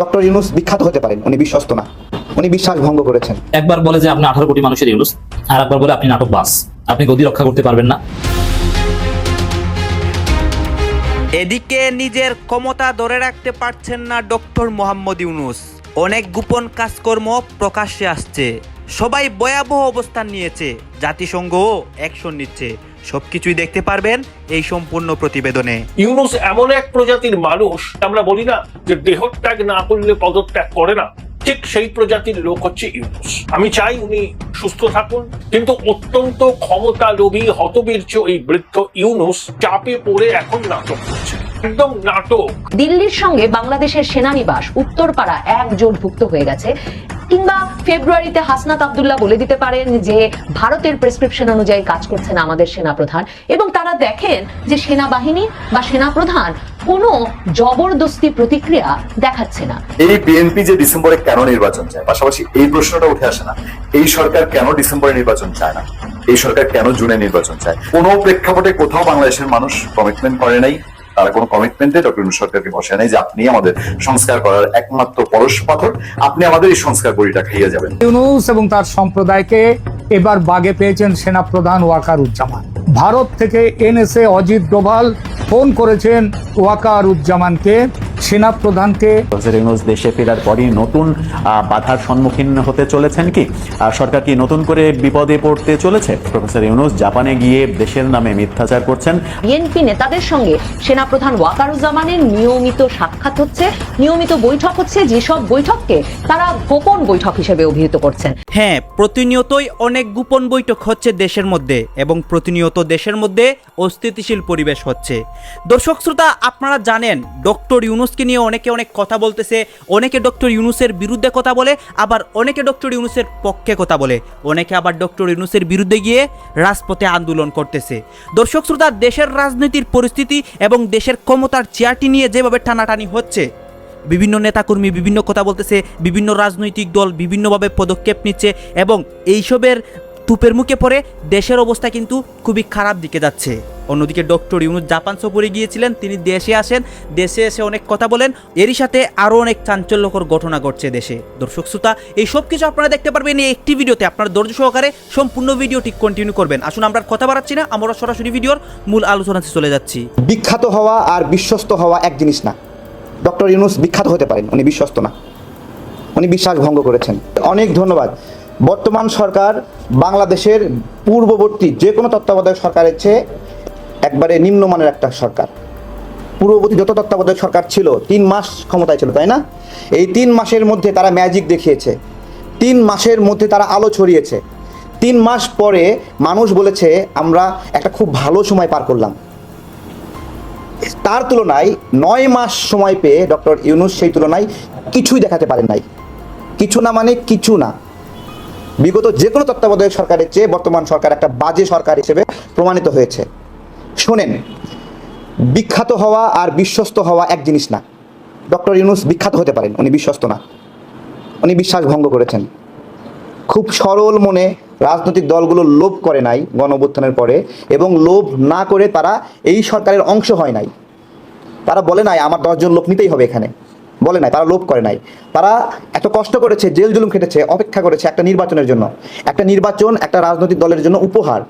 Doctor Yunus বিখ্যাত হতে পারেন উনি বিশ্বস্ত না। উনি বিশ্বাস ভঙ্গ করেছেন। একবার বলে যে আপনি আঠারো কোটি মানুষের ইউনুস আর একবার বলে আপনি নাটক বাস। আপনি গদি রক্ষা করতে পারবেন না। এদিকে নিজের ক্ষমতা ধরে রাখতে পারছেন না ডক্টর মোহাম্মদ ইউনুস। অনেক গোপন কাজকর্ম প্রকাশ্যে আসছে। সবাই ভয়াবহ অবস্থান নিয়েছে। জাতিসংঘও অ্যাকশন নিচ্ছে। সবকিছুই দেখতে পারবেন এই সম্পূর্ণ প্রতিবেদনে। ইউনুস এমন এক প্রজাতির মানুষ, আমরা বলি না যে দেহত্যাগ না করলে পদত্যাগ করে না। ঠিক সেই প্রজাতির লোক হচ্ছে ইউনুস। আমি চাই উনি সুস্থ থাকুন, কিন্তু অত্যন্ত ক্ষমতা লোভী হতবীর্য এই বৃদ্ধ ইউনুস চাপে পড়ে এখন নাটক করছে একদম নাটক। দিল্লির সঙ্গে বাংলাদেশের সেনানিবাস উত্তরপাড়া এক জোটভুক্ত হয়ে গেছে। কিংবা ফেব্রুয়ারিতে হাসনাত আব্দুল্লাহ বলে দিতে পারেন যে ভারতের প্রেসক্রিপশন অনুযায়ী কাজ করছেন আমাদের সেনাপ্রধান। এবং তারা দেখেন যে সেনাবাহিনী বা সেনাপ্রধান কোনো জবরদস্তি প্রতিক্রিয়া দেখাচ্ছে না। এই বিএনপি যে ডিসেম্বরে কেন নির্বাচন চায়? পাশাপাশি এই প্রশ্নটা উঠে আসে না। এই সরকার কেন ডিসেম্বরে নির্বাচন চায় না? এই সরকার কেন জুনে নির্বাচন চায়? কোনো প্রেক্ষাপটে কোথাও বাংলাদেশের মানুষ কমিটমেন্ট করে নাই। তারা কোনো কমিটমেন্টে ডক্টর সরকারকে বসে নাই যে আপনি আমাদের সংস্কার করার একমাত্র পরশ পাথর, আপনি আমাদের এই সংস্কার বড়িটা খাইয়ে যাবেন। ইউনুস এবং তার সম্প্রদায়কে এবার বাগে পেয়েছেন সেনা প্রধান ওয়াকার উজ্জামান ভারত থেকে এনএসএ অজিত ডোভাল ফোন করেছেন ওয়াকারুজ্জামানকে। সেনাপ্রধানকে প্রফেসর ইউনুস দেশে ফেরার পরই নতুন বাধার সম্মুখীন হতে চলেছেন কি? আর সরকার কি নতুন করে বিপদে পড়তে চলেছে? প্রফেসর ইউনুস জাপানে গিয়ে দেশের নামে মিথ্যাচার করছেন। বিএনপি নেতাদের সঙ্গে সেনাপ্রধান ওয়াকারুজ্জামানের নিয়মিত সাক্ষাৎ হচ্ছে নিয়মিত বৈঠক হচ্ছে যেসব বৈঠককে তারা গোপন বৈঠক হিসেবে অভিহিত করছেন। হ্যাঁ প্রতিনিয়তই অনেক গোপন বৈঠক হচ্ছে দেশের মধ্যে এবং প্রতিনিয়ত দেশের মধ্যে অস্থিতিশীল পরিবেশ হচ্ছে। দর্শক শ্রোতা আপনারা জানেন ডক্টর ইউনুসকে নিয়ে অনেকে অনেক কথা বলতেছে, অনেকে ডক্টর ইউনুসের বিরুদ্ধে কথা বলে, আবার অনেকে ডক্টর ইউনুসের পক্ষে কথা বলে। অনেকে আবার ডক্টর ইউনুসের বিরুদ্ধে গিয়ে রাজপথে আন্দোলন করতেছে। দর্শক শ্রোতা, দেশের রাজনীতির পরিস্থিতি এবং দেশের ক্ষমতার চেয়ারটি নিয়ে যেভাবে টানাটানি হচ্ছে, বিভিন্ন নেতাকর্মী বিভিন্ন কথা বলতেছে, বিভিন্ন রাজনৈতিক দল বিভিন্নভাবে পদক্ষেপ নিচ্ছে এবং এইসবের তুপের মুখে পড়ে, দেশের অবস্থা কিন্তু খুবই খারাপ দিকে যাচ্ছে। অন্যদিকে ডক্টর ইউনুস জাপান সফরে গিয়েছিলেন, তিনি দেশে আসেন, দেশে এসে অনেক কথা বলেন, এরই সাথে আরও অনেক চাঞ্চল্যকর ঘটনা ঘটছে দেশে। দর্শক, শ্রোতা, এই সব কিছু আপনারা দেখতে পারবেন এই একটি ভিডিওতে। আপনারা ধৈর্য সহকারে সম্পূর্ণ ভিডিওটি কন্টিনিউ করবেন। আসুন, আমরা কথা বাড়াচ্ছি না, আমরা সরাসরি ভিডিওর মূল আলোচনাতে চলে যাচ্ছি। বিখ্যাত হওয়া আর বিশ্বস্ত হওয়া এক জিনিস না। ডক্টর ইউনুস বিখ্যাত হতে পারেন, উনি বিশ্বস্ত না। উনি বিশ্বাস ভঙ্গ করেছেন। অনেক ধন্যবাদ। বর্তমান সরকার বাংলাদেশের পূর্ববর্তী যে কোনো তত্ত্বাবধায়ক সরকারের চেয়ে একবারে নিম্নমানের একটা সরকার। পূর্ববর্তী যত তত্ত্বাবধায়ক সরকার ছিল, তিন মাস ক্ষমতায় ছিল, তাই না? এই তিন মাসের মধ্যে তারা ম্যাজিক দেখিয়েছে। তিন মাসের মধ্যে তারা আলো ছড়িয়েছে। তিন মাস পরে মানুষ বলেছে, আমরা একটা খুব ভালো সময় পার করলাম। তার তুলনায় নয় মাস সময় পেয়ে ডক্টর ইউনুস সেই তুলনায় কিছুই দেখাতে পারেন নাই। কিছু না মানে কিছু না। বিগত যে কোনো তত্ত্বাবধায়ক সরকারের চেয়ে বর্তমান সরকার একটা বাজে সরকার হিসেবে প্রমাণিত হয়েছে। শোনেন, বিখ্যাত হওয়া আর বিশ্বস্ত হওয়া এক জিনিস না। ডক্টর ইউনুস বিখ্যাত হতে পারেন, উনি বিশ্বস্ত না। উনি বিশ্বাস ভঙ্গ করেছেন। খুব সরল মনে রাজনৈতিক দলগুলো লোভ করে নাই গণ পরে এবং লোভ না করে তারা এই সরকারের অংশ হয় নাই। তারা বলে নাই, আমার দশজন লোক নিতেই হবে এখানে। বলে নাই, তারা লোভ করে নাই। তারা এত কষ্ট করেছে, জেল জুলুম খেটেছে, অপেক্ষা করেছে একটা নির্বাচনের জন্য। একটা নির্বাচন একটা রাজনৈতিক দলের জন্য উপহার।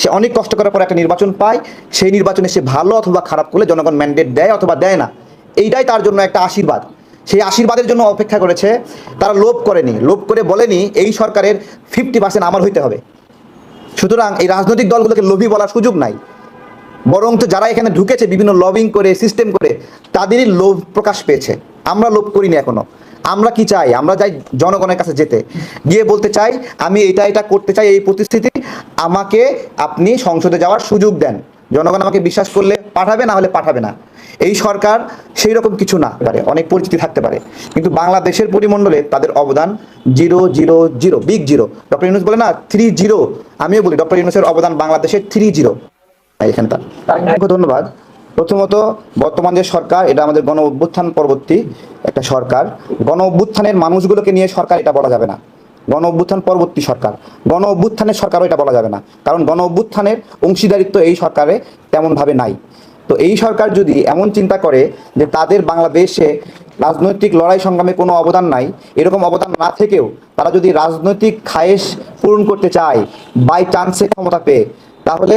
সে অনেক কষ্ট করার পর একটা নির্বাচন পায়, সেই নির্বাচনে সে ভালো অথবা খারাপ করলে জনগণ ম্যান্ডেট দেয় অথবা দেয় না। এইটাই তার জন্য একটা আশীর্বাদ। সেই আশীর্বাদের জন্য অপেক্ষা করেছে, তারা লোভ করেনি। লোভ করে বলেনি, এই সরকারের ফিফটি পার্সেন্ট আমার হইতে হবে। সুতরাং এই রাজনৈতিক দলগুলোকে লোভী বলার সুযোগ নাই। বরং তো যারা এখানে ঢুকেছে, বিভিন্ন লবিং করে সিস্টেম করে, তাদেরই লোভ প্রকাশ পেয়েছে। আমরা লোভ করিনি এখনও। আমরা কি চাই? আমরা চাই জনগণের কাছে যেতে। গিয়ে বলতে চাই, আমি এটা এটা করতে চাই এই প্রতিস্থিতি আমাকে আপনি সংসদে যাওয়ার সুযোগ দেন। জনগণ আমাকে বিশ্বাস করলে পাঠাবে, না হলে পাঠাবে না। এই সরকার সেই রকম কিছু না পারে, অনেক পরিচিতি থাকতে পারে। কিন্তু বাংলাদেশের পরিমণ্ডলে তাদের অবদান zero zero zero big zero doctor Yunus বলে না থ্রি জিরো আমিও বলি, ডক্টর ইউনুসের অবদান বাংলাদেশের থ্রি জিরো এখানে তার। ধন্যবাদ। প্রথমত, বর্তমান যে সরকার, এটা আমাদের গণ অভ্যুত্থান পরবর্তী একটা সরকার। গণ অভ্যুত্থানের মানুষগুলোকে নিয়ে সরকার এটা বলা যাবে না। গণ অভ্যুত্থান পরবর্তী সরকার। গণ অভ্যুত্থানের সরকারও এটা বলা যাবে না। কারণ গণ অভ্যুত্থানের অংশীদারিত্ব এই সরকারে তেমনভাবে নাই। তো এই সরকার যদি এমন চিন্তা করে যে তাদের বাংলাদেশে রাজনৈতিক লড়াই সংগ্রামে কোনো অবদান নাই, এরকম অবদান না থেকেও তারা যদি রাজনৈতিক খায়েশ পূরণ করতে চায় বাই চান্সে ক্ষমতা পেয়ে, তাহলে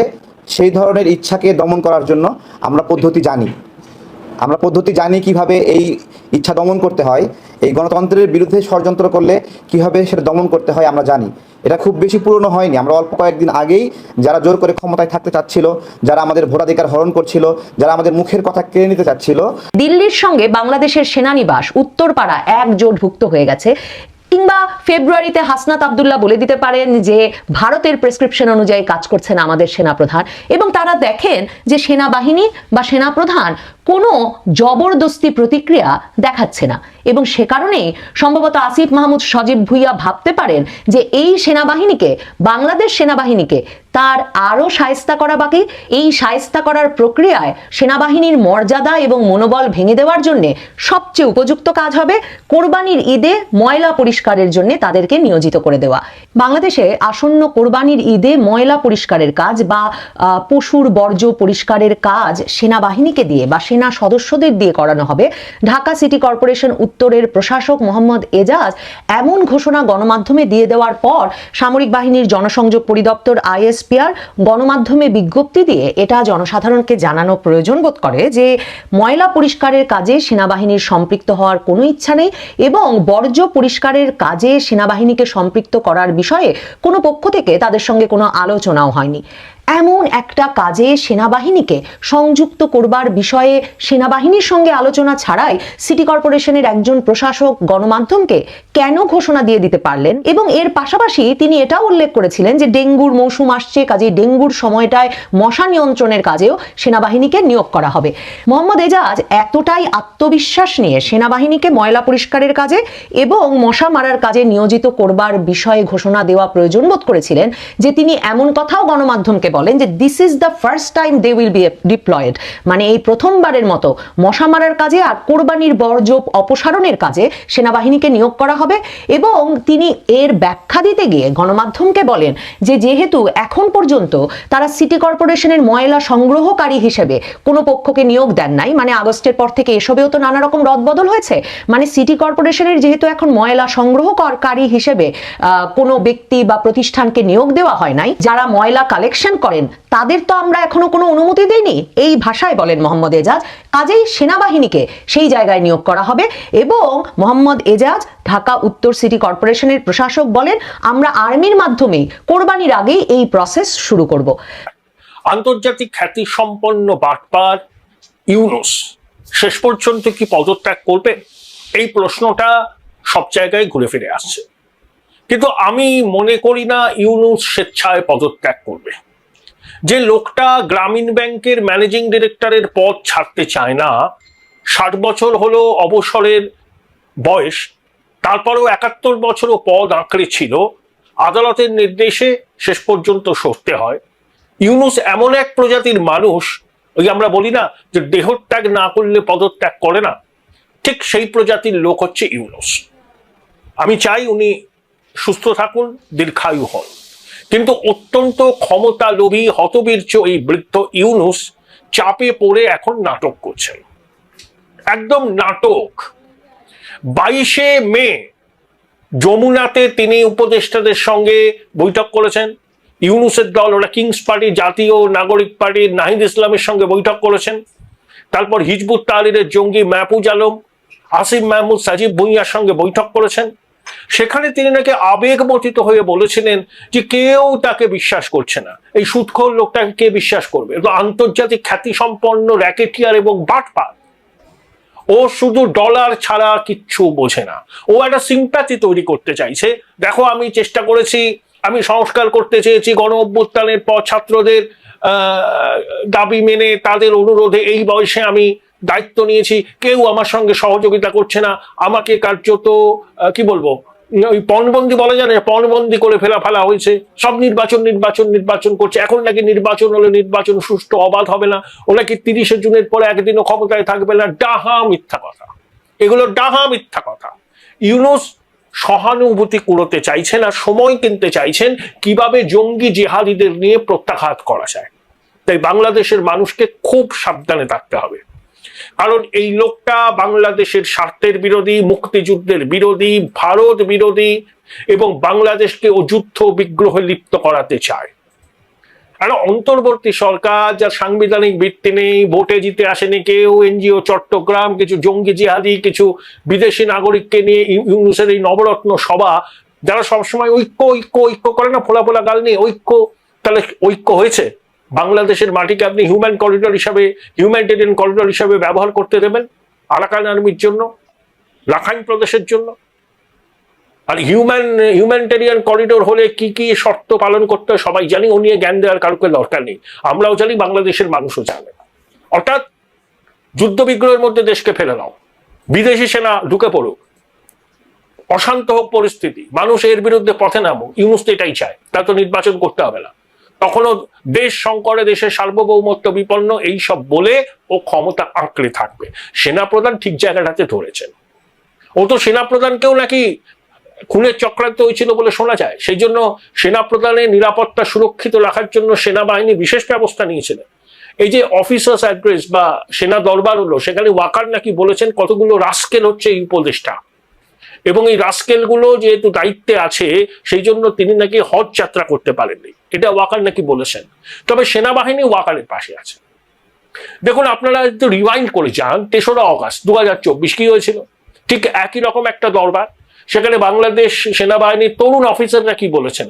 সেই ধরনের ইচ্ছাকে দমন করার জন্য আমরা পদ্ধতি জানি। আমরা পদ্ধতি জানি কীভাবে এই ইচ্ছা দমন করতে হয়। এই গণতন্ত্রের বিরুদ্ধে ষড়যন্ত্র করলে কীভাবে সেটা দমন করতে হয় আমরা জানি। এটা খুব বেশি পুরনো হয়নি। আমরা অল্প কয়েকদিন আগেই যারা জোর করে ক্ষমতায় থাকতে চাচ্ছিল, যারা আমাদের ভোটাধিকার হরণ করছিল, যারা আমাদের মুখের কথা কেড়ে নিতে চাচ্ছিল। দিল্লির সঙ্গে বাংলাদেশের সেনানিবাস উত্তরপাড়া এক জোটভুক্ত হয়ে গেছে। কিংবা ফেব্রুয়ারিতে হাসনাত আবদুল্লাহ বলে দিতে পারেন যে, ভারতের প্রেসক্রিপশন অনুযায়ী কাজ করছেন আমাদের সেনাপ্রধান। এবং তারা দেখেন যে, সেনাবাহিনী বা সেনাপ্রধান কোনো জবরদস্তি প্রতিক্রিয়া দেখাচ্ছে না। এবং সে কারণে সম্ভবত আসিফ মাহমুদ সজীব ভুইয়া ভাবতে পারেন যে এই সেনাবাহিনীকে, বাংলাদেশ সেনাবাহিনীকে তার আরও সায়স্তা করা বাকি। এই সায়স্তা করার প্রক্রিয়ায় সেনাবাহিনীর মর্যাদা এবং মনোবল ভেঙে দেওয়ার জন্যে সবচেয়ে উপযুক্ত কাজ হবে কোরবানির ঈদে ময়লা পরিষ্কারের জন্য তাদেরকে নিয়োজিত করে দেওয়া। বাংলাদেশে আসন্ন কোরবানির ঈদে ময়লা পরিষ্কারের কাজ বা পশুর বর্জ্য পরিষ্কারের কাজ সেনাবাহিনীকে দিয়ে বা সেনা সদস্যদের দিয়ে করানো হবে। ঢাকা সিটি কর্পোরেশন উত্তরের প্রশাসক মোহাম্মদ এজাজ এমন ঘোষণা গণমাধ্যমে দিয়ে দেওয়ার পর সামরিক বাহিনীর জনসংযোগ পরিদপ্তর আইএসপিআর গণমাধ্যমে বিজ্ঞপ্তি দিয়ে এটা জনসাধারণকে জানানো প্রয়োজন বোধ করে যে ময়লা পরিষ্কারের কাজে সেনাবাহিনীর সম্পৃক্ত হওয়ার কোনো ইচ্ছা নেই এবং বর্জ্য পরিষ্কারের কাজে সেনাবাহিনীকে সম্পৃক্ত করার বিষয়ে কোনো পক্ষ থেকে তাদের সঙ্গে কোনো আলোচনাও হয়নি। এমন একটা কাজে সেনাবাহিনীকে সংযুক্ত করবার বিষয়ে সেনাবাহিনীর সঙ্গে আলোচনা ছাড়াই সিটি কর্পোরেশনের একজন প্রশাসক গণমাধ্যমকে কেন ঘোষণা দিয়ে দিতে পারলেন এবং এর পাশাপাশি তিনি এটাও উল্লেখ করেছিলেন যে ডেঙ্গুর মৌসুম আসছে কাজে ডেঙ্গুর সময়টায় মশা নিয়ন্ত্রণের কাজেও সেনাবাহিনীকে নিয়োগ করা হবে। মোহাম্মদ এজাজ এতটাই আত্মবিশ্বাস নিয়ে সেনাবাহিনীকে ময়লা পরিষ্কারের কাজে এবং মশা মারার কাজে নিয়োজিত করবার বিষয়ে ঘোষণা দেওয়া প্রয়োজন বোধ করেছিলেন যে তিনি এমন কথাও গণমাধ্যমকে বলেন যে this is the first time they will be deployed মানে এই প্রথমবারের মতো মশা মারার কাজে আর কোরবানির বর্জ্য অপসারণের কাজে সেনাবাহিনীকে নিয়োগ করা হবে এবং তিনি এর ব্যাখ্যা দিতে গিয়ে গণমাধ্যমকে বলেন যে যেহেতু এখন পর্যন্ত তারা সিটি কর্পোরেশনের ময়লা সংগ্রহকারী হিসেবে কোনো পক্ষকে নিয়োগ দেন নাই মানে আগস্টের পর থেকে এসবেও তো নানা রকম রদবদল হয়েছে। মানে সিটি কর্পোরেশনের যেহেতু এখন ময়লা সংগ্রহকারী হিসেবে কোনো ব্যক্তি বা প্রতিষ্ঠানকে নিয়োগ দেওয়া হয় নাই, যারা ময়লা কালেকশন করেন। তাদের তো আমরা এখনও কোনো অনুমতি দেইনি। এই ভাষায় বলেন মোহাম্মদ এজাজ। কাজেই সেনাবাহিনীকে সেই জায়গায় নিয়োগ করা হবে এবং মোহাম্মদ এজাজ ঢাকা উত্তর সিটি কর্পোরেশনের প্রশাসক বলেন, আমরা আর্মির মাধ্যমে কোরবানির আগেই এই প্রসেস শুরু করব। আন্তর্জাতিক খ্যাতি সম্পন্ন বাটপার ইউনুস শেষ পর্যন্ত কি পদত্যাগ করবে? এই প্রশ্নটা সব জায়গায় ঘুরে ফিরে আসছে। কিন্তু আমি মনে করি না ইউনুস স্বেচ্ছায় পদত্যাগ করবে। যে লোকটা গ্রামীণ ব্যাংকের ম্যানেজিং ডিরেক্টরের পদ ছাড়তে চায় না, ষাট বছর হলো অবসরের বয়স, তারপরেও একাত্তর বছরও পদ আঁকড়ে ছিল, আদালতের নির্দেশে শেষ পর্যন্ত সরতে হয়। ইউনুস এমন এক প্রজাতির মানুষ, ওই আমরা বলি না যে দেহত্যাগ না করলে পদত্যাগ করে না, ঠিক সেই প্রজাতির লোক হচ্ছে ইউনুস। আমি চাই উনি সুস্থ থাকুন, দীর্ঘায়ু হন। কিন্তু অত্যন্ত ক্ষমতা লোভী হতবীর্য এই বৃদ্ধ ইউনুস চাপে পড়ে এখন নাটক করছেন। একদম নাটক। বাইশে মে যমুনাতে তিনি উপদেষ্টাদের সঙ্গে বৈঠক করেছেন। ইউনুসের দল, ওরা কিংস পার্টি, জাতীয় নাগরিক পার্টি, নাহিদ ইসলামের সঙ্গে বৈঠক করেছেন। তারপর হিজবুত তাহরিরের জঙ্গি মাহফুজ আলম, আসিফ মাহমুদ সাজিব ভুঁইয়ার সঙ্গে বৈঠক করেছেন। সেখানে তিনি নাকি আবেগমতিত হয়ে বলেছিলেন যে কেউ তাকে বিশ্বাস করছে না। এই সুৎখোর লোকটাকে কে বিশ্বাস করবে? আন্তর্জাতিক খ্যাতি সম্পন্ন র্যাকেটিয়ার এবং বাটপার। ও শুধু ডলার ছাড়া কিচ্ছু বোঝে না। ও একটা সিম্প্যাথি তৈরি করতে চাইছে। দেখো, আমি চেষ্টা করেছি, আমি সংস্কার করতে চেয়েছি গণ অভ্যুত্থানের পর ছাত্রদের দাবি মেনে তাদের অনুরোধে এই বয়সে আমি দায়িত্ব নিয়েছি। কেউ আমার সঙ্গে সহযোগিতা করছে না। আমাকে কার্যত কি বলব? ওই পণবন্দি বলা যায় না, পণবন্দি করে ফেলা ফেলা হয়েছে। সব নির্বাচন নির্বাচন নির্বাচন করছে। এখন নাকি নির্বাচন হলে নির্বাচন সুষ্ঠু, অবাধ হবে না। ও নাকি তিরিশে জুনের পরে একদিনও ক্ষমতায় থাকবে না। ডাহা মিথ্যা কথা। এগুলো ডাহা মিথ্যা কথা। ইউনুস সহানুভূতি কুড়োতে চাইছেন আর সময় কিনতে চাইছেন কীভাবে জঙ্গি জেহাদিদের নিয়ে প্রত্যাঘাত করা যায়। তাই বাংলাদেশের মানুষকে খুব সাবধানে থাকতে হবে। কারণ এই লোকটা বাংলাদেশের স্বার্থের বিরোধী, মুক্তিযুদ্ধের বিরোধী, ভারত বিরোধী এবং বাংলাদেশকে ও যুদ্ধ বিগ্রহে লিপ্ত করাতে চায়। একটা অন্তর্বর্তী সরকার, যার সাংবিধানিক ভিত্তি নেই, ভোটে জিতে আসেনি কেউ, এনজিও, চট্টগ্রাম, কিছু জঙ্গি জিহাদি, কিছু বিদেশি নাগরিককে নিয়ে ইউ- ইউনুসের এই নবরত্ন সভা, যারা সবসময় ঐক্য ঐক্য ঐক্য করে না ফোলা ফোলা গাল নিয়ে ঐক্য, তাহলে ঐক্য হয়েছে? বাংলাদেশের মাটিকে আপনি হিউম্যান করিডোর হিসাবে হিউম্যানিটেরিয়ান করিডোর হিসাবে ব্যবহার করতে দেবেন আরাকান আর্মির জন্য রাখাইন প্রদেশের জন্য। আর হিউম্যান হিউম্যানিটেরিয়ান করিডোর হলে কি কি শর্ত পালন করতে হয় সবাই জানি, ও নিয়ে জ্ঞান দেওয়ার কারোকে দরকার নেই। আমরাও জানি বাংলাদেশের মানুষও জানে। অর্থাৎ যুদ্ধ বিগ্রহের মধ্যে দেশকে ফেলে দাও। বিদেশি সেনা ঢুকে পড়ুক। অশান্ত হোক পরিস্থিতি। মানুষ এর বিরুদ্ধে পথে নামুক। ইউনুস এটাই চায়। তা তো নির্বাচন করতে হবে না। তখনও দেশ সংকটে দেশের সার্বভৌমত্ব বিপন্ন, এই সব বলে ও ক্ষমতা আঁকড়ে থাকবে। সেনাপ্রধান ঠিক জায়গাটাতে ধরেছেন। ও তো সেনাপ্রধানকেও নাকি খুনের চক্রান্ত হয়েছিল বলে শোনা যায়। সেই জন্য সেনাপ্রধানের নিরাপত্তা সুরক্ষিত রাখার জন্য সেনাবাহিনী বিশেষ ব্যবস্থা নিয়েছিলেন। এই যে অফিসার্স অ্যাড্রেস বা সেনা দরবার হলো, সেখানে ওয়াকার নাকি বলেছেন কতগুলো রাস্কেল হচ্ছে এই উপদেশটা এবং এই রাস্কেলগুলো যেহেতু দায়িত্বে আছে, সেই জন্য তিনি নাকি হজ যাত্রা করতে পারেননি। এটা ওয়াকার নাকি বলেছেন। তবে সেনাবাহিনী ওয়াকারের পাশে আছে। দেখুন, আপনারা একটু রিওয়াইন্ড করে যান। তেসরা অগাস্ট দু হাজার চব্বিশ কি হয়েছিল? ঠিক একই রকম একটা দরবার। সেখানে বাংলাদেশ সেনাবাহিনীর তরুণ অফিসাররা কি বলেছেন?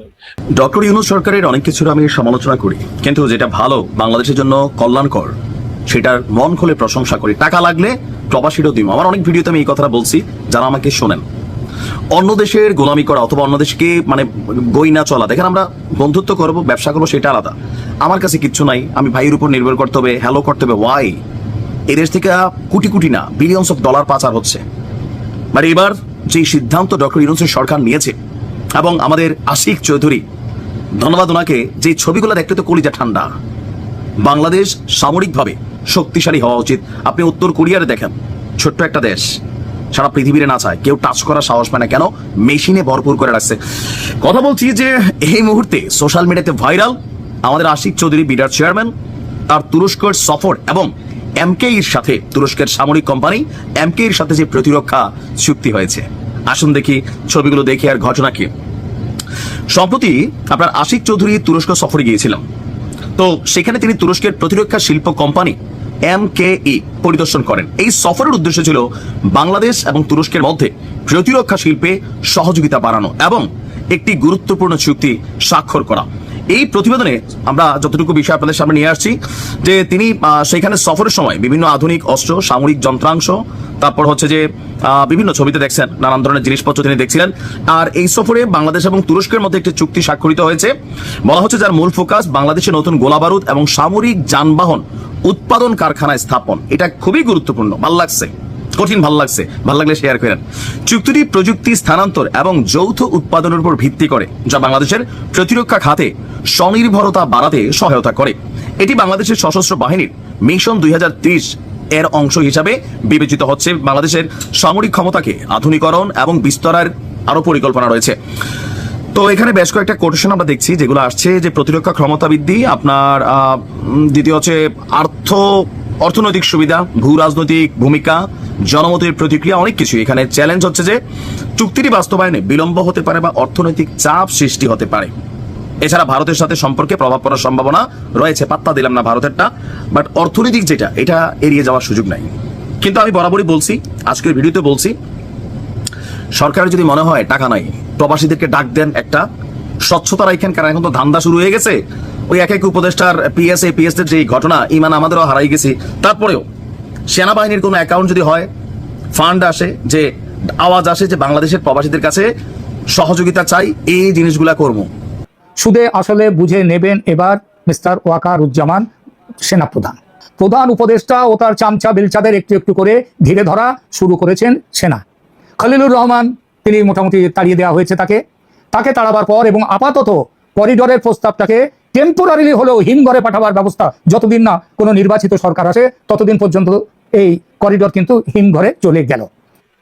ডক্টর ইউনুস সরকারের অনেক কিছুর আমি সমালোচনা করি। কিন্তু যেটা ভালো, বাংলাদেশের জন্য কল্যাণকর, সেটার মন খুলে প্রশংসা করি। টাকা লাগলে প্রবাসীরও দিব আমার অনেক ভিডিওতে আমি এই কথাটা বলছি। যারা আমাকে শোনেন অন্য দেশের গোলামি করা অথবা অন্য দেশকে মানে বই না চলা, দেখেন আমরা বন্ধুত্ব করব ব্যবসা করব সেটা আলাদা। আমার কাছে কিচ্ছু নাই, আমি ভাইয়ের উপর নির্ভর করতে হবে হ্যালো করতে হবে ওয়াই এদেশ থেকে কোটি কোটি না বিলিয়নস অফ ডলার পাচার হচ্ছে। মানে এবার যে সিদ্ধান্ত ডক্টর ইউনুসের সরকার নিয়েছে এবং আমাদের আশিক চৌধুরী, ধন্যবাদ ওনাকে, যে ছবিগুলো দেখতে তো কলিজা ঠান্ডা। বাংলাদেশ সামরিকভাবে শক্তিশালী হওয়া উচিত। আপনি উত্তর কোরিয়ারে দেখেন, ছোট্ট একটা দেশ। সারা পৃথিবীরে না চায়। কেউ টাচ করার সাহস পায় না। কেন? মেশিনে ভরপুর করে রাখছে। কথা বলছি যে, এই মুহূর্তে সোশ্যাল মিডিয়াতে ভাইরাল আমাদের আশিক চৌধুরী, বিডার চেয়ারম্যান তার তুরস্কের সফর এবং এমকে এর সাথে, তুরস্কের সামরিক কোম্পানি এমকে এর সাথে যে প্রতিরক্ষা চুক্তি হয়েছে। আসুন দেখি ছবিগুলো দেখি আর ঘটনা কি। সম্প্রতি আপনার আশিক চৌধুরী তুরস্ক সফরে গিয়েছিলাম তো সেখানে তিনি তুরস্কের প্রতিরক্ষা শিল্প কোম্পানি এম পরিদর্শন করেন। এই সফরের উদ্দেশ্য ছিল বাংলাদেশ এবং তুরস্কের মধ্যে প্রতিরক্ষা শিল্পে সহযোগিতা বাড়ানো এবং একটি গুরুত্বপূর্ণ চুক্তি স্বাক্ষর করা। এই প্রতিবেদনে আমরা যতটুকু বিষয় আপনাদের সামনে নিয়ে আসছি যে তিনি সেখানে সফরের সময় বিভিন্ন আধুনিক অস্ত্র, সামরিক যন্ত্রাংশ, তারপর হচ্ছে যে বিভিন্ন ছবিতে দেখছেন, নানান ধরনের জিনিসপত্র তিনি দেখছিলেন। আর এই সফরে বাংলাদেশ এবং তুরস্কের মধ্যে একটি চুক্তি স্বাক্ষরিত হয়েছে। বলা হচ্ছে যার মূল ফোকাস বাংলাদেশে নতুন গোলাবারুদ এবং সামরিক যানবাহন উৎপাদন কারখানায় স্থাপন। এটা খুবই গুরুত্বপূর্ণ। ভালো লাগছে। কঠিন ভালো লাগছে। ভালো লাগলে শেয়ার করেন। চুক্তিটি প্রযুক্তি, স্থানান্তর এবং যৌথ উৎপাদনের উপর ভিত্তি করে, যা বাংলাদেশের প্রতিরক্ষা খাতে স্বনির্ভরতা বাড়াতে সহায়তা করে। এটি বাংলাদেশের সশস্ত্র বাহিনীর মিশন দুই হাজার ত্রিশ এর অংশ হিসাবে বিবেচিত হচ্ছে। বাংলাদেশের সামরিক ক্ষমতাকে আধুনিকরণ এবং বিস্তরার আরও পরিকল্পনা রয়েছে। তো এখানে বেশ কয়েকটা কোটেশন আমরা দেখছি, যেগুলো আসছে যে প্রতিরক্ষা ক্ষমতা বৃদ্ধি, আপনার দ্বিতীয় হচ্ছে আর্থ, অর্থনৈতিক সুবিধা, ভূ রাজনৈতিক ভূমিকা, জনমতের প্রতিক্রিয়া, অনেক কিছু এখানে চ্যালেঞ্জ হচ্ছে যে চুক্তিটি বাস্তবায়নে বিলম্ব হতে পারে বা অর্থনৈতিক চাপ সৃষ্টি হতে পারে। এছাড়া ভারতের সাথে সম্পর্কে প্রভাব পড়ার সম্ভাবনা রয়েছে, পাত্তা দিলাম না ভারতেরটা বাট অর্থনৈতিক যেটা, এটা এড়িয়ে যাওয়ার সুযোগ নাই। কিন্তু আমি বরাবরই বলছি, আজকের ভিডিওতে বলছি, সরকারের যদি মনে হয় টাকা নাই প্রবাসীদেরকে ডাক দেন একটা স্বচ্ছতা রাখেন কারণ এখন তো ধান্দা শুরু হয়ে গেছে। ওই এক এক উপদেষ্টার পিএসএ পিএস এর যে ঘটনা, ইমান আমাদেরও হারাই গেছি। তারপরেও সেনাবাহিনীর কোনো অ্যাকাউন্ট যদি হয় ফান্ড আসে, যে আওয়াজ আসে যে বাংলাদেশের প্রবাসীদের কাছে সহযোগিতা চাই, এই জিনিসগুলা করব। সুদে আসলে বুঝে নেবেন এবার মিস্টার ওয়াকার উজ্জামান সেনাপ্রধান। প্রধান উপদেষ্টা ও তার চামচা বেলচাদের একটু একটু করে ঘিরে ধরা শুরু করেছেন সেনা। খলিলুর রহমান তিনি মোটামুটি তাড়িয়ে দেওয়া হয়েছে তাকে। তাকে তাড়াবার পর এবং আপাতত করিডোরের প্রস্তাবটাকে টেম্পোরারিলি হলেও হিমঘরে পাঠাবার ব্যবস্থা যতদিন না কোনো নির্বাচিত সরকার আসে, ততদিন পর্যন্ত এই করিডোর কিন্তু হিমঘরে চলে গেল।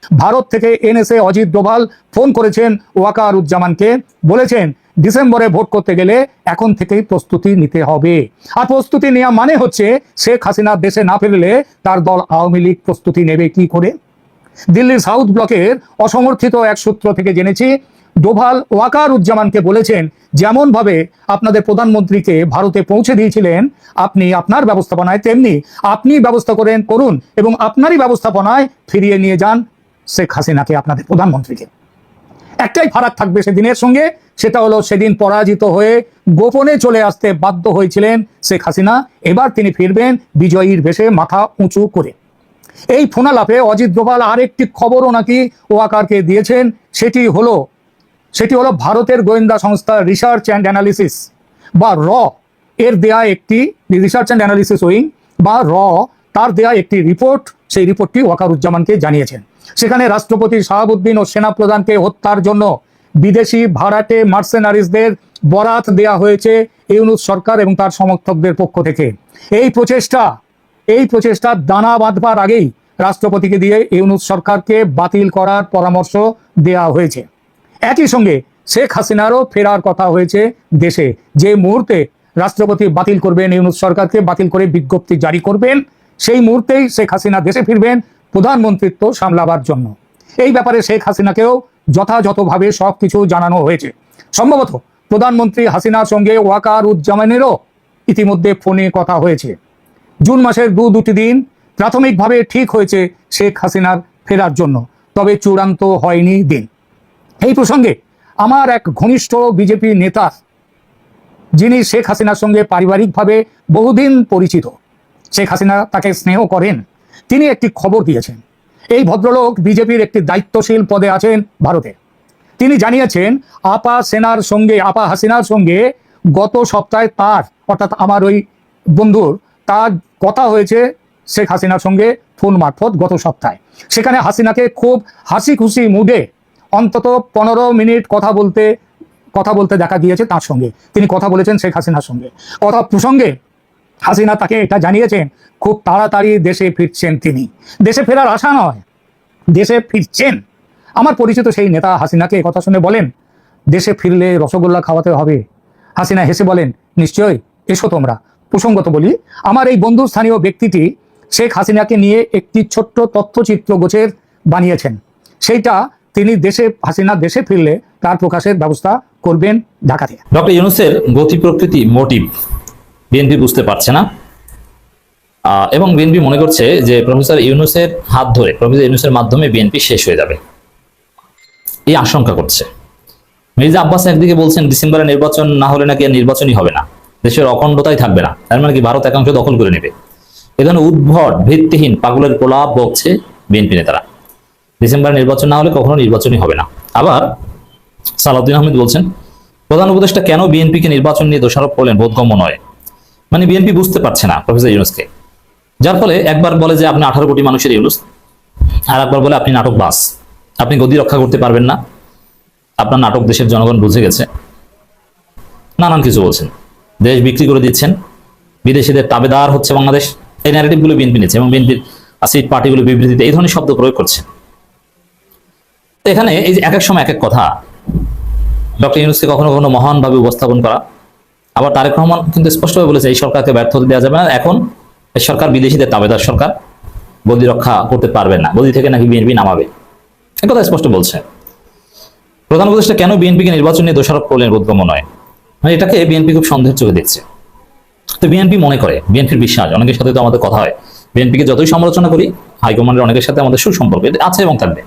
ভারত থেকে এনএসএ অজিত ডোভাল ফোন করেছেন ওয়াকারুজ্জামানকে, বলেছেন, ডিসেম্বরে ভোট করতে গেলে এখন থেকেই প্রস্তুতি নিতে হবে। আর প্রস্তুতি নেওয়া মানে হচ্ছে শেখ হাসিনা দেশে না ফিরলে তার দল আওয়ামী লীগ প্রস্তুতি নেবে কি করে? দিল্লির সাউথ ব্লকের অসমর্থিত এক সূত্র থেকে জেনেছি, ডোভাল ওয়াকারুজ্জামানকে বলেছেন, যেমনভাবে আপনাদের প্রধানমন্ত্রীকে ভারতে পৌঁছে দিয়েছিলেন, আপনি আপনার ব্যবস্থাপনায় তেমনি আপনি ব্যবস্থা করেন, করুন এবং আপনারই ব্যবস্থাপনায় ফিরিয়ে নিয়ে যান শেখ হাসিনাকে, আপনাদের প্রধানমন্ত্রীকে। একটাই ফারাক থাকবে সেদিনের সঙ্গে, সেটা হলো সেদিন পরাজিত হয়ে গোপনে চলে আসতে বাধ্য হয়েছিলেন শেখ হাসিনা। এবার তিনি ফিরবেন বিজয়ীর বেশে মাথা উঁচু করে। এই ফোনালাপে অজিত ডোভাল আরেকটি খবরও নাকি ওয়াকারকে দিয়েছেন, সেটি হলো সেটি হলো ভারতের গোয়েন্দা সংস্থা রিসার্চ অ্যান্ড অ্যানালিসিস বা র, এর দেয়া একটি রিসার্চ অ্যান্ড অ্যানালিসিস উইং বা র, তার দেয়া একটি রিপোর্ট সেই রিপোর্টটি ওয়াকারুজ্জামানকে জানিয়েছেন। সেখানে রাষ্ট্রপতি শাহাবুদ্দিন ও সেনাপ্রধানকে হত্যার জন্য বিদেশি ভাড়াটে মার্সেনারিজদের বরাত দেয়া হয়েছে ইউনুস সরকার এবং তার সমর্থকদের পক্ষ থেকে। এই প্রচেষ্টা এই প্রচেষ্টা দানা বাঁধবার আগেই রাষ্ট্রপতিকে দিয়ে ইউনুস সরকারকে বাতিল করার পরামর্শ দেয়া হয়েছে। একই সঙ্গে শেখ হাসিনারও ফেরার কথা হয়েছে দেশে। যে মুহূর্তে রাষ্ট্রপতি বাতিল করবেন, ইউনুস সরকারকে বাতিল করে বিজ্ঞপ্তি জারি করবেন, সেই মুহূর্তেই শেখ হাসিনা দেশে ফিরবেন প্রধানমন্ত্রিত্ব সামলাবার জন্য। এই ব্যাপারে শেখ হাসিনাকেও যথাযথভাবে সব কিছু জানানো হয়েছে। সম্ভবত প্রধানমন্ত্রী হাসিনার সঙ্গে ওয়াকার উজ্জামানেরও ইতিমধ্যে ফোনে কথা হয়েছে। জুন মাসের দু দুটি দিন প্রাথমিকভাবে ঠিক হয়েছে শেখ হাসিনার ফেরার জন্য, তবে চূড়ান্ত হয়নি দিন। এই প্রসঙ্গে আমার এক ঘনিষ্ঠ বিজেপি নেতা, যিনি শেখ হাসিনার সঙ্গে পারিবারিকভাবে বহুদিন পরিচিত, শেখ হাসিনা তাকে স্নেহ করেন, তিনি একটি খবর দিয়েছেন। এই ভদ্রলোক বিজেপির একটি দায়িত্বশীল পদে আছেন ভারতে। তিনি জানিয়েছেন, আপা সেনার সঙ্গে, আপা হাসিনার সঙ্গে গত সপ্তাহে তার, অর্থাৎ আমার ওই বন্ধুর তার কথা হয়েছে শেখ হাসিনার সঙ্গে ফোন মারফত গত সপ্তাহে। সেখানে হাসিনাকে খুব হাসি খুশি মুডে অন্তত পনেরো মিনিট কথা বলতে কথা বলতে দেখা গিয়েছে তার সঙ্গে। তিনি কথা বলেছেন শেখ হাসিনার সঙ্গে। কথা প্রসঙ্গে হাসিনা তাকে এটা জানিয়েছেন, খুব তাড়াতাড়ি দেশে ফিরছেন তিনি। দেশে ফেরার আশা নয়, দেশে ফিরছেন। আমার পরিচিত সেই নেতা হাসিনাকে কথা শুনে বলেন, দেশে ফিরলে রসগোল্লা খাওয়াতে হবে। হাসিনা হেসে বলেন, নিশ্চয়ই, এসো তোমরা। প্রসঙ্গত বলি, আমার এই বন্ধু স্থানীয় ব্যক্তিটি শেখ হাসিনাকে নিয়ে একটি ছোট্ট তথ্যচিত্র গোছের বানিয়েছেন। সেইটা তিনি দেশে, হাসিনা দেশে ফিরলে তার প্রকাশের ব্যবস্থা করবেন ঢাকা থেকে ডক্টর ইউনুসের গতি প্রকৃতি মোটিভ বিএনপি বুঝতে পারছে না। এবং বিএনপি মনে করছে যে প্রফেসর ইউনুসের হাত ধরে, প্রফেসর ইউনুসের মাধ্যমে বিএনপি শেষ হয়ে যাবে। এই আশঙ্কা করছে। মির্জা আব্বাস একদিকে বলছেন, ডিসেম্বরে নির্বাচন না হলে নাকি নির্বাচনই হবে না। দেশের অখণ্ডতাই থাকবে না। তার মানে কি? ভারত একাংশ দখল করে নেবে। এখানে উদ্ভট, ভিত্তিহীন পাগলের প্রলাপ বকছে বিএনপি নেতারা। ডিসেম্বরে নির্বাচন না হলে কখনো নির্বাচনই হবে না। আবার সালাউদ্দিন আহমেদ বলছেন, প্রধান উপদেষ্টা কেন বিএনপিকে নির্বাচন নিয়ে দোষারোপ করলেন? বোধগম্য নয়। মানে বিএনপি বুঝতে পারছে না প্রফেসর ইউনুসকে। যার ফলে একবার বলে যে আপনি আঠারো কোটি মানুষের ইউনুস, আর একবার বলে আপনি নাটক বাস আপনি গদি রক্ষা করতে পারবেন না। আপনার নাটক দেশের জনগণ বুঝে গেছে। নানান কিছু বলছেন। দেশ বিক্রি করে দিচ্ছেন। বিদেশিদের তাবেদার হচ্ছে বাংলাদেশ। এই ন্যারেটিভগুলো বিএনপি নিচ্ছে এবং বিএনপির আসিড পার্টিগুলো বিবৃতিতে এই ধরনের শব্দ প্রয়োগ করছে। এখানে এই যে এক এক সময় এক এক কথা। ডক্টর ইউনুসকে কখনো কখনো মহানভাবে উপস্থাপন করা। আবার তারেক রহমান কিন্তু স্পষ্টভাবে বলেছে, এই সরকারকে ব্যর্থ দেওয়া যাবে না। এখন এই সরকার বিদেশিদের তাবেদার সরকার। গদি রক্ষা করতে পারবেন না। গদি থেকে নাকি বিএনপি নামাবে? এ কথা স্পষ্ট বলছে। প্রধান উপদেষ্টা কেন বিএনপিকে নির্বাচন নিয়ে দোষারোপ করলেন বোধগম্য নয় মানে এটাকে বিএনপি খুব সন্দেহের চোখে দেখছে তো বিএনপি মনে করে বিএনপির বিশ্বাস অনেকের সাথে তো আমাদের কথা হয় বিএনপিকে যতই সমালোচনা করি হাইকমান্ডের অনেকের সাথে আমাদের সুসম্পর্ক আছে এবং থাকবে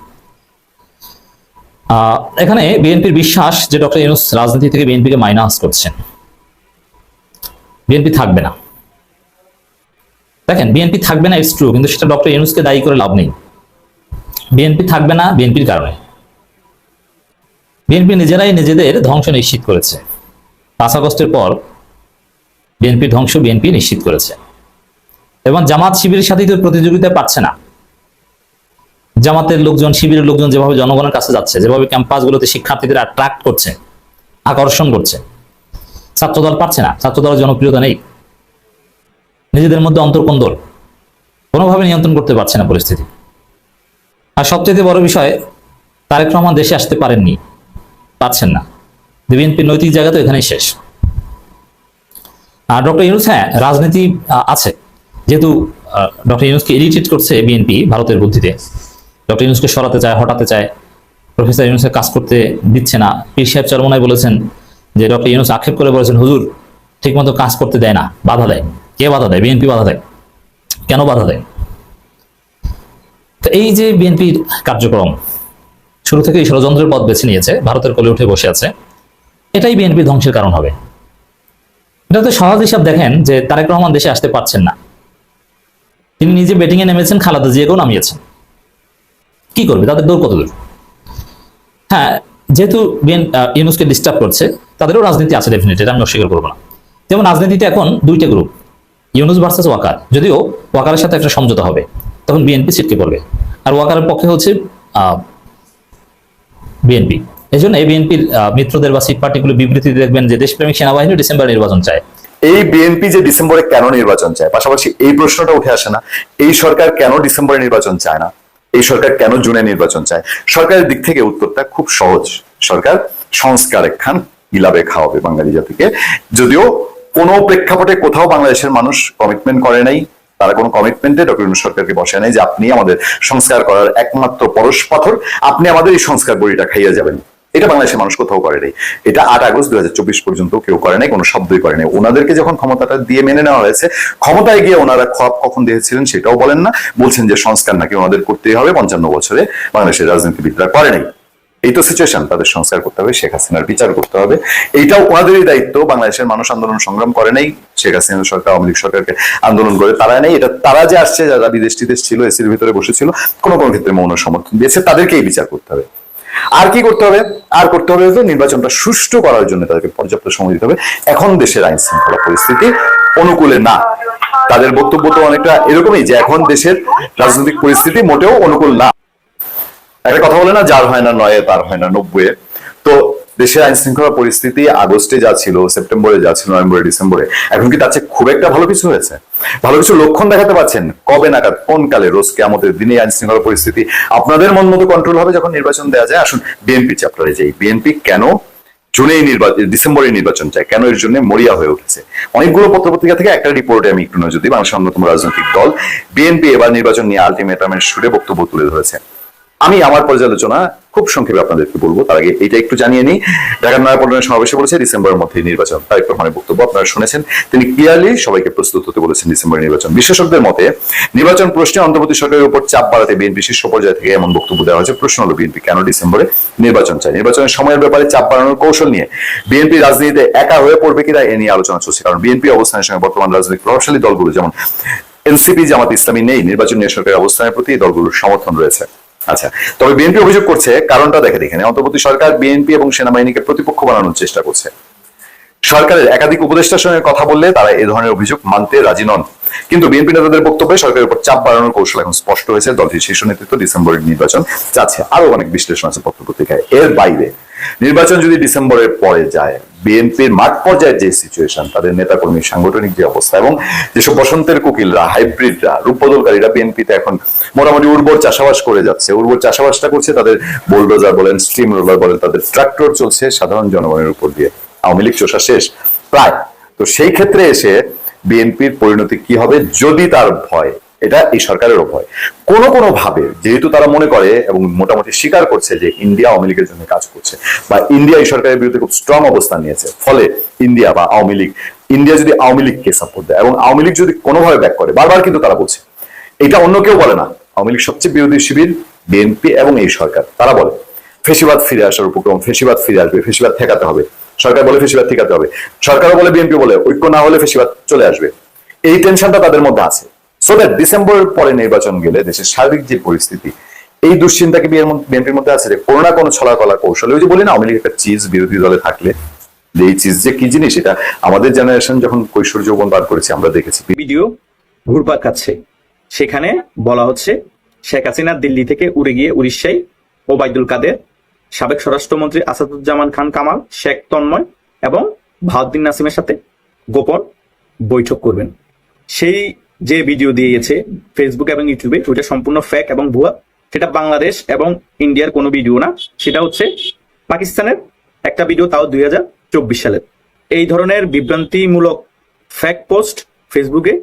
এখানে বিএনপির বিশ্বাস যে ডক্টর ইউনুস রাজনীতি থেকে বিএনপিকে মাইনাস করছেন বিএনপি থাকবে না দেখেন বিএনপি থাকবে না ইটস ট্রু কিন্তু সেটা ডক্টর ইউনুসকে দায়ী করে লাভ নেই বিএনপি থাকবে না বিএনপির কারণে বিএনপি নিজেরাই নিজেদের ধ্বংস নিশ্চিত করেছে পাঁচ আগস্টের পর বিএনপির ধ্বংস, বিএনপি নিশ্চিত করেছে। এবং জামাত শিবিরের সাথেই তো প্রতিযোগিতা পাচ্ছে না। জামাতের লোকজন, শিবিরের লোকজন যেভাবে জনগণের কাছে যাচ্ছে, যেভাবে ক্যাম্পাসগুলোতে শিক্ষার্থীদের অ্যাট্রাক্ট করছে, আকর্ষণ করছে, ছাত্রদল পাচ্ছে না, ছাত্রদলের জনপ্রিয়তা নেই। নিজেদের মধ্যে অন্তর্কন্দল, কোনোভাবে নিয়ন্ত্রণ করতে পারছে না পরিস্থিতি। আর সবচেয়ে বড় বিষয়, তারেক রহমান দেশে আসতে পারেননি, পাচ্ছেন না। বিএনপির নৈতিক জায়গা তো এখানেই শেষ। আর ডক্টর ইউনুস হ্যাঁ রাজনীতি আছে। যেহেতু ডক্টর ইউনুসকে ইরিটেট করছে বিএনপি ভারতের বুদ্ধিতে। ডক্টর ইউনুসকে সরাতে চায়, হটাতে চায়। প্রফেসর ইউনুসকে কাজ করতে দিচ্ছে না। পীর সাহেব চরমনায় বলেছেন যে ডক্টর ইউনুস আক্ষেপ করে বলেছেন, হুজুর, ঠিকমতো কাজ করতে দেয় না। বাধা দেয়। কে বাধা দেয়? বিএনপি বাধা দেয়। কেন বাধা দেয়? তো এই যে বিএনপির কার্যক্রম, শুরু থেকেই ষড়যন্ত্রের পথ বেছে নিয়েছে। ভারতের কোলে উঠে বসে আছে। এটাই বিএনপি ধ্বংসের কারণ হবে। এটা তো সহজ হিসাব দেখেন যে তারেক রহমান দেশে আসতে পারছেন না। তিনি নিজে ব্যাটিং এ নেমেছেন, খালাদা জিয়াকেও নামিয়েছেন। কি করবে? তাদের দৌড় কত দূর? হ্যাঁ যেহেতু ইউনুসকে ডিস্টার্ব করছে, তাদেরও রাজনীতি আছে ডেফিনেটলি এটা আমি অস্বীকার করব না। যেমন রাজনীতিতে এখন দুইটা গ্রুপ ইউনুস ভার্সেস ওয়াকার। যদিও ওয়াকারের সাথে একটা সমঝোতা হবে, তখন বিএনপি ছিটকে পড়বে। আর ওয়াকারের পক্ষে হচ্ছে বিএনপি এই জন্য বিএনপির মিত্রদের বা সিট পার্টিগুলো বিবৃতি দেখবেন যে দেশপ্রেমিক সেনাবাহিনী ডিসেম্বর নির্বাচন চায়। এই বিএনপি যে ডিসেম্বরে কেন নির্বাচন চায়? পাশাপাশি এই প্রশ্নটা উঠে আসে না, এই সরকার কেন ডিসেম্বরে নির্বাচন চায় না? এই সরকার কেন জুনে নির্বাচন চায়? সরকারের দিক থেকে উত্তরটা খুব সহজ। সরকার সংস্কার একখান গিলাবে খাওয়াবে বাঙালি জাতিকে। যদিও কোনো প্রেক্ষাপটে কোথাও বাংলাদেশের মানুষ কমিটমেন্ট করে নাই, তারা কোনো কমিটমেন্টে ডক্টর সরকারকে বসে নাই যে আপনি আমাদের সংস্কার করার একমাত্র পরশ পাথর, আপনি আমাদের এই সংস্কার বড়িটা খাইয়া যাবেন। এটা বাংলাদেশের মানুষ কোথাও করে নাই। এটা আট আগস্ট দু হাজার চব্বিশ পর্যন্ত কেউ করে নাই, কোনো শব্দই করে নাই। ওনাদেরকে যখন ক্ষমতাটা দিয়ে মেনে নেওয়া হয়েছে, ক্ষমতায় গিয়ে ওনারা খপ কখন দিয়েছিলেন সেটাও বলেন না। বলছেন যে সংস্কার নাকি ওনাদের করতেই হবে, পঞ্চান্ন বছরে বাংলাদেশের রাজনীতিবিদরা করে নাই। এই তো সিচুয়েশন তাদের সংস্কার করতে হবে, শেখ হাসিনার বিচার করতে হবে। এইটাও ওনাদেরই দায়িত্ব, বাংলাদেশের মানুষ আন্দোলন সংগ্রাম করে নাই, শেখ হাসিনা সরকার, আওয়ামী লীগ সরকারকে আন্দোলন করে তারা নেই। এটা তারা যে আসছে, যারা বিদেশ টিদেশ ছিল, এসির ভিতরে বসেছিল, কোনো কোনো ক্ষেত্রে মৌন সমর্থন দিয়েছে, তাদেরকেই বিচার করতে হবে। আর কি করতে হবে? আর করতে হবে যে নির্বাচনটা সুষ্ঠু করার জন্য তাদেরকে পর্যাপ্ত সময় দিতে হবে। এখন দেশের আইন শৃঙ্খলা পরিস্থিতি অনুকূলে না। তাদের বক্তব্য তো অনেকটা এরকমই যে এখন দেশের রাজনৈতিক পরিস্থিতি মোটেও অনুকূল না। একটা কথা বলে না, যার হয় না নয়ে, তার হয় না নব্বই তো দেশের আইন শৃঙ্খলা পরিস্থিতি আগস্টে যা ছিল, সেপ্টেম্বরে যা ছিল, নভেম্বরে, ডিসেম্বরে, এখন কি তার চেয়ে খুব একটা ভালো কিছু হয়েছে? ভালো কিছু লক্ষণ দেখাতে পাচ্ছেন? কবে নাগাদ, কোন কালে, রোজ কেমতের দিনে আইন শৃঙ্খলা পরিস্থিতি আপনাদের মন মতো কন্ট্রোল হবে যখন নির্বাচন দেওয়া যায়? আসুন বিএনপি চ্যাপ্টারে যাই। বিএনপি কেন জুনেই নির্বাচন ডিসেম্বরে নির্বাচন চায়? কেন এর জন্য মরিয়া হয়ে উঠেছে? অনেকগুলো পত্রপত্রিকা থেকে একটা রিপোর্টে আমি একটু নজর দিই। বাংলাদেশের অন্যতম রাজনৈতিক দল। বিএনপি এবার নির্বাচন নিয়ে আলটিমেটামের সুরে বক্তব্য তুলে ধরেছে। আমি, আমার পর্যালোচনা খুব সংক্ষেপে আপনাদেরকে বলব। তার আগে এটা একটু জানিয়ে নিই। ঢাকা নয়াপল্টনের সমাবেশে বলেছে, ডিসেম্বরের মধ্যে নির্বাচন তারেক রহমানের বক্তব্য আপনারা শুনেছেন। তিনি ক্লিয়ারলি সবাইকে প্রস্তুত হতে বলেছেন ডিসেম্বরের নির্বাচন। বিশেষজ্ঞদের মতে, নির্বাচন প্রশ্নে অন্তর্বর্তী সরকারের উপর চাপ বাড়াতে বিএনপি শীর্ষ পর্যায় থেকে এমন বক্তব্য দেওয়া হয়েছে। প্রশ্ন হলো বিএনপি কেন ডিসেম্বরে নির্বাচন চায়? নির্বাচনের সময়ের ব্যাপারে চাপ বাড়ানোর কৌশল নিয়ে বিএনপি রাজনীতিতে একা হয়ে পড়বে কিনা এ নিয়ে আলোচনা চলছে। কারণ বিএনপি অবস্থানের সঙ্গে বর্তমান রাজনৈতিক প্রভাবশালী দলগুলো যেমন এনসিপি জামাত ইসলামী নেই, নির্বাচন নিয়ে সরকারের অবস্থানের প্রতি দলগুলোর সমর্থন রয়েছে। আচ্ছা তবে বিএনপি অভিযোগ করছে, কারণটা দেখে এখানে অন্তর্বর্তী সরকার বিএনপি এবং সেনাবাহিনীকে প্রতিপক্ষ বানানোর চেষ্টা করছে। সরকারের একাধিক উপদেষ্টার সঙ্গে কথা বললে তারা এ ধরনের অভিযোগ মানতে রাজি নন। কিন্তু বিএনপি নেতাদের বক্তব্যে সরকারের উপর চাপ বাড়ানোর কৌশল এখন স্পষ্ট হয়েছে। দলটির শীর্ষ নেতৃত্ব ডিসেম্বরের নির্বাচন চাচ্ছে। আরও অনেক বিশ্লেষণ আছে পত্রপত্রিকায়। এর বাইরে, নির্বাচন যদি ডিসেম্বরের পরে যায়, বিএনপির মাঠ পর্যায়ের যে সিচুয়েশন তাদের নেতাকর্মীর সাংগঠনিক যে অবস্থা এবং যেসব বসন্তের কুকিলরা হাইব্রিডরা রূপবদলকারীরা বিএনপিতে এখন মোটামুটি উর্বর চাষাবাস করে যাচ্ছে। উর্বর চাষাবাসটা করছে তাদের বোলডোজার বলেন স্ট্রিম রোলার বলেন, তাদের ট্রাক্টর চলছে সাধারণ জনগণের উপর দিয়ে। আওয়ামী লীগ চোষা শেষ। প্রায়। তো সেই ক্ষেত্রে এসে বিএনপির পরিণতি কি হবে যদি তার ভয়? এটা এই সরকারেরও ভয়। কোন কোনো ভাবে যেহেতু তারা মনে করে এবং মোটামুটি স্বীকার করছে যে ইন্ডিয়া আওয়ামী লীগের জন্য কাজ করছে বা ইন্ডিয়া এই সরকারের বিরুদ্ধে খুব স্ট্রং অবস্থান নিয়েছে, ফলে ইন্ডিয়া বা আওয়ামী লীগ, ইন্ডিয়া যদি আওয়ামী লীগকে সাপোর্ট দেয় এবং আওয়ামী লীগ যদি কোনোভাবে ব্যাক করে, বারবার কিন্তু তারা বলছে। এটা অন্য কেউ বলে না। আওয়ামী লীগ সবচেয়ে বিরোধী শিবির বিএনপি এবং এই সরকার। তারা বলে, ফেসিবাদ ফিরে আসার উপক্রম, ফেসিবাদ ফিরে আসবে, ফেসিবাদ ঠেকাতে হবে। সরকার বলে ফেসিবাদ ঠেকাতে হবে। সরকারও বলে, বিএনপি বলে, ঐক্য না হলে ফেসিবাদ চলে আসবে। এই টেনশনটা তাদের মধ্যে আছে। সো দ্যাট ডিসেম্বরের পরে নির্বাচন গেলে দেশের সার্বিক যে পরিস্থিতি, এই দুশ্চিন্তা কি বিএনপির মধ্যে আছে যে, কোনো না কোনো ছলা কলা কৌশল, ওই যে বলি না, আওয়ামী লীগ একটা চিজ বিরোধী দলে থাকলে এই চিজ যে কি জিনিস, এটা আমাদের জেনারেশন যখন কৈশোর যৌবন বার করেছি, আমরা দেখেছি। ভিডিও ঘুরপাক খাচ্ছে। সেখানে বলা হচ্ছে, শেখ হাসিনা দিল্লি থেকে উড়ে গিয়ে উড়িষ্যায় ওবায়দুল কাদের সাবেক স্বরাষ্ট্রমন্ত্রী আসাদুজ্জামান খান কামাল, শেখ তন্ময় এবং ভাউদ্দিন নাসিমের সাথে গোপন বৈঠক করবেন। সেই যে ভিডিও দিয়ে দিয়েছে ফেসবুক এবং ইউটিউবে ওইটা সম্পূর্ণ ফ্যাক এবং ভুয়া। সেটা বাংলাদেশ এবং ইন্ডিয়ার কোনো ভিডিও না। সেটা হচ্ছে পাকিস্তানের একটা ভিডিও তাও দুই হাজার চব্বিশ সালের। এই ধরনের বিভ্রান্তিমূলক ফ্যাক পোস্ট ফেসবুকে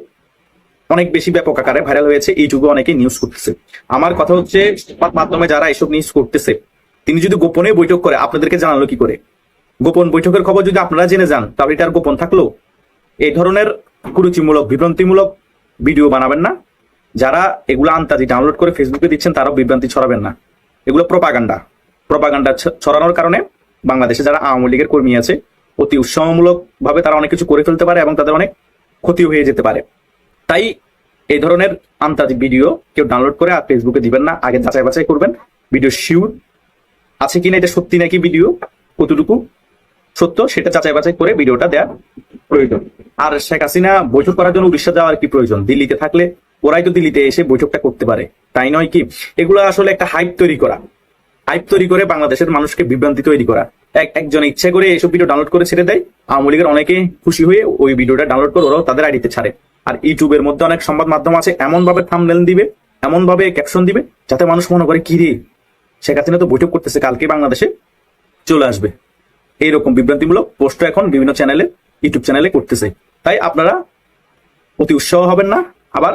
অনেক বেশি ব্যাপক আকারে ভাইরাল হয়েছে। ইউটিউবে অনেকে নিউজ করতেছে। আমার কথা হচ্ছে, মাধ্যমে যারা এসব নিউজ করতেছে তিনি যদি গোপনে বৈঠক করে, আপনাদেরকে জানালো কি করে? গোপন বৈঠকের খবর যদি আপনারা জেনে যান, তাহলে এটা আর গোপন থাকল? এই ধরনের কুরুচিমূলক, বিভ্রান্তিমূলক ভিডিও বানাবেন না। যারা এগুলো আন্তাজি ডাউনলোড করে ফেসবুকে দিচ্ছেন, তারাও বিভ্রান্তি ছড়াবেন না। এগুলো প্রপাগান্ডা। প্রপাগান্ডা ছড়ানোর কারণে বাংলাদেশে যারা আওয়ামী লীগের কর্মী আছে, অতি উৎসাহমূলক ভাবে তারা অনেক কিছু করে ফেলতে পারে এবং তাদের অনেক ক্ষতি হয়ে যেতে পারে। তাই এই ধরনের আন্তর্জাতিক ভিডিও কেউ ডাউনলোড করে আর ফেসবুকে দিবেন না। আগে যাচাই বাছাই করবেন। ভিডিও শিওর আছে কিনা এটা সত্যি নাকি ভিডিও? কতটুকু? সত্য? সেটা যাচাই বাছাই করে ভিডিওটা দেওয়া প্রয়োজন। আর শেখ হাসিনা বৈঠক করার জন্য উড়িষ্যা যাওয়ার কি প্রয়োজন? দিল্লিতে থাকলে ওরাই তো দিল্লিতে এসে বৈঠকটা করতে পারে। তাই নয় কি? এগুলো আসলে একটা হাইপ তৈরি করা। হাইপ তৈরি করে বাংলাদেশের মানুষকে বিভ্রান্তি তৈরি করা। এক একজন ইচ্ছে করে এইসব ভিডিও ডাউনলোড করে ছেড়ে দেয়। আওয়ামী লীগের অনেকে খুশি হয়ে ওই ভিডিওটা ডাউনলোড করে ওরাও তাদের আইডিতে ছাড়ে। আর ইউটিউবের মধ্যে অনেক সংবাদ মাধ্যম আছে এমন ভাবে থামনেল দিবে এমন ভাবে ক্যাপশন দিবে, যাতে মানুষ মনে করে, কি রে শেখ হাসিনা তো বৈঠক করতেছে কালকে বাংলাদেশে চলে আসবে। এইরকম বিভ্রান্তিমূলক পোস্ট এখন বিভিন্ন চ্যানেলে ইউটিউব চ্যানেলে করতেছে। তাই আপনারা অতি উৎসাহ হবেন না, আবার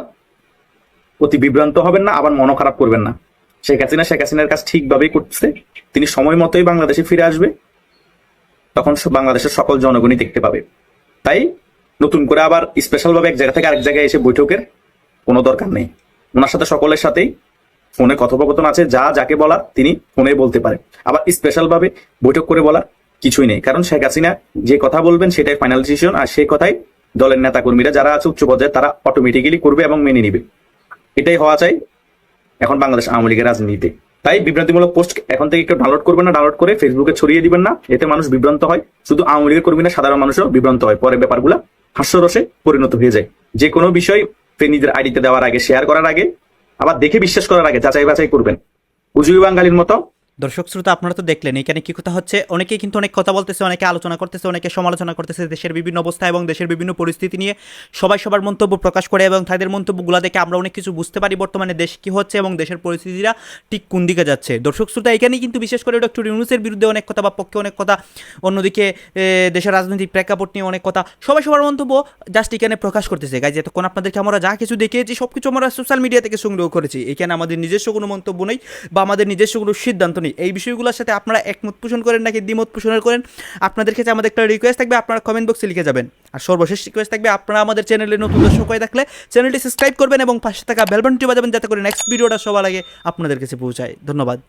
অতি বিভ্রান্ত হবেন না, আবার মনও খারাপ করবেন না। শেখ হাসিনা, শেখ হাসিনার কাজ ঠিকভাবেই করতেছে। তিনি সময় মতোই বাংলাদেশে ফিরে আসবে। তখন বাংলাদেশের সকল জনগণই দেখতে পাবে। তাই নতুন করে আবার স্পেশাল ভাবে এক জায়গা থেকে আরেক জায়গায় এসে বৈঠকের কোনো দরকার নেই। ওনার সাথে সকলের সাথেই ফোনে কথোপকথন আছে, যা যাকে বলার তিনি ফোনে বলতে পারেন আবার স্পেশাল ভাবে বৈঠক করে বলার কিছুই নেই। কারণ শেখ হাসিনা যে কথা বলবেন সেটাই ফাইনাল ডিসিশন আর সেই কথাই দলের নেতাকর্মীরা যারা আছে উচ্চ পর্যায়ে, তারা অটোমেটিক্যালি করবে এবং মেনে নিবে। এটাই হওয়া চাই এখন বাংলাদেশ আওয়ামী লীগের রাজনীতিতে। তাই বিভ্রান্তিমূলক পোস্ট এখন থেকে একটু ডাউনলোড করবেন না ডাউনলোড করে ফেসবুকে ছড়িয়ে দিবেন না, এতে মানুষ বিভ্রান্ত হয়। শুধু আওয়ামী লীগের কর্মী না সাধারণ মানুষও বিভ্রান্ত হয়। পরে ব্যাপারগুলো হাস্যরসে পরিণত হয়ে যায়। যে কোনো বিষয় নিজের আইডিতে দেওয়ার আগে শেয়ার করার আগে আবার দেখে বিশ্বাস করার আগে যাচাই বাছাই করবেন। উজুই বাঙালির মতো দর্শক শ্রোতা, আপনারা তো দেখলেন, এখানে কি কথা হচ্ছে? অনেকেই কিন্তু অনেক কথা বলতেছে, অনেকে আলোচনা করতেছে, অনেকে সমালোচনা করতেছে দেশের বিভিন্ন অবস্থা এবং দেশের বিভিন্ন পরিস্থিতি নিয়ে। সবাই সবার মন্তব্য প্রকাশ করে এবং তাদের মন্তব্যগুলো দেখে আমরা অনেক কিছু বুঝতে পারি বর্তমানে দেশ কী হচ্ছে এবং দেশের পরিস্থিতিরা ঠিক কোন দিকে যাচ্ছে। দর্শক শ্রোতা, এখানেই কিন্তু বিশেষ করে ডক্টর ইউনুসের বিরুদ্ধে অনেক কথা বা পক্ষে অনেক কথা, অন্যদিকে দেশের রাজনৈতিক প্রেক্ষাপট নিয়ে অনেক কথা। সবাই সবার মন্তব্য জাস্ট এখানে প্রকাশ করতেছে। গাইজ, এতক্ষণ আপনাদেরকে আমরা যা কিছু দেখিয়েছি সব কিছু আমরা সোশ্যাল মিডিয়া থেকে সংগ্রহ করেছি। এখানে আমাদের নিজস্ব কোনো মন্তব্য নেই বা আমাদের নিজস্ব কোনো সিদ্ধান্ত নেই। এই বিষয়গুলোর সাথে আপনারা একমত পোষণ করেন নাকি দ্বিমত পোষণ করেন? আপনাদের ক্ষেত্রে আমাদের একটা রিকোয়েস্ট থাকবে, আপনারা কমেন্ট বক্সে লিখে যাবেন। আর সর্বশেষ রিকোয়েস্ট থাকবে, আপনারা আমাদের চ্যানেলে নতুন দর্শক হয়ে থাকলে চ্যানেলটি সাবস্ক্রাইব করবেন এবং পাশে থাকা বেলবনটি বাজাবেন, যাতে করে নেক্সট ভিডিওটা সবার আগে আপনাদের কাছে পৌঁছায়। ধন্যবাদ।